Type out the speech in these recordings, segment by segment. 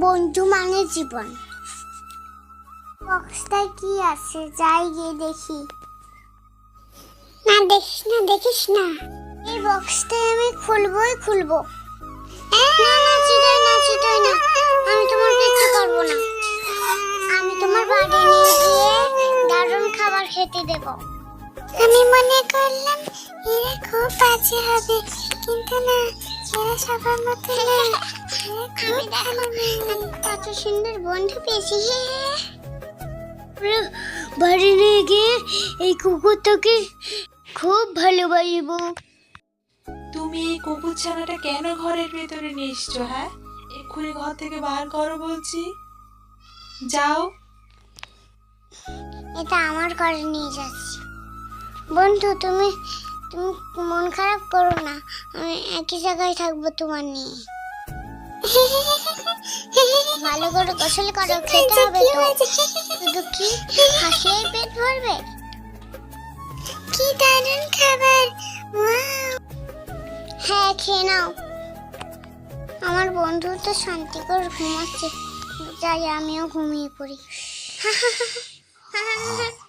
বন্ধু মানে জীবন। বক্সটায় কি আছে? যাই গিয়ে দেখি। না দেখিস না দেখিস না। এই বক্সটাই আমি খুলবোই খুলবো। না না চিটাই না চিটাই না। আমি তোমার কিচ্ছু করব না। আমি তোমার বাড়ি নিয়ে গিয়ে দারুণ খাবার খেতে দেব। আমি মনে করলাম এরা খুব বাজে হবে কিন্তু না। এরা সবার মতো আমি দেখো কত সুন্দর বন্ধু পেয়েছি বাড়ি নিয়ে গিয়ে এই কুকুরটাকে খুব ভালোবাসবো। তুমি এই কুকুর ছানাটা কেন ঘরের ভেতরে নিয়ে এসছো হ্যাঁ? এক্ষুনি ঘর থেকে বার করো বলছি। যাও। এটা আমার ঘরে নিয়ে যাচ্ছি। বন্ধু তুমি তুমি মন খারাপ করো না আমি একই জায়গায় থাকব তোমার নিয়ে। ভালো করে গোসল করো খেতে হবে তো। শুধু কি? হাসলেই পেট ভরবে? কি দারুণ খাবার হ্যাঁ খেয়ে নাও। আমার বন্ধু তো শান্তি করে ঘুমাচ্ছে যাই আমিও ঘুমিয়ে পড়ি।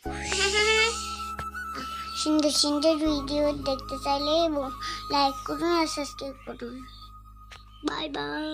সুন্দর সুন্দর ভিডিও দেখতে চাইলে এবং লাইক করুন আর সাবস্ক্রাইব করুন। Bye bye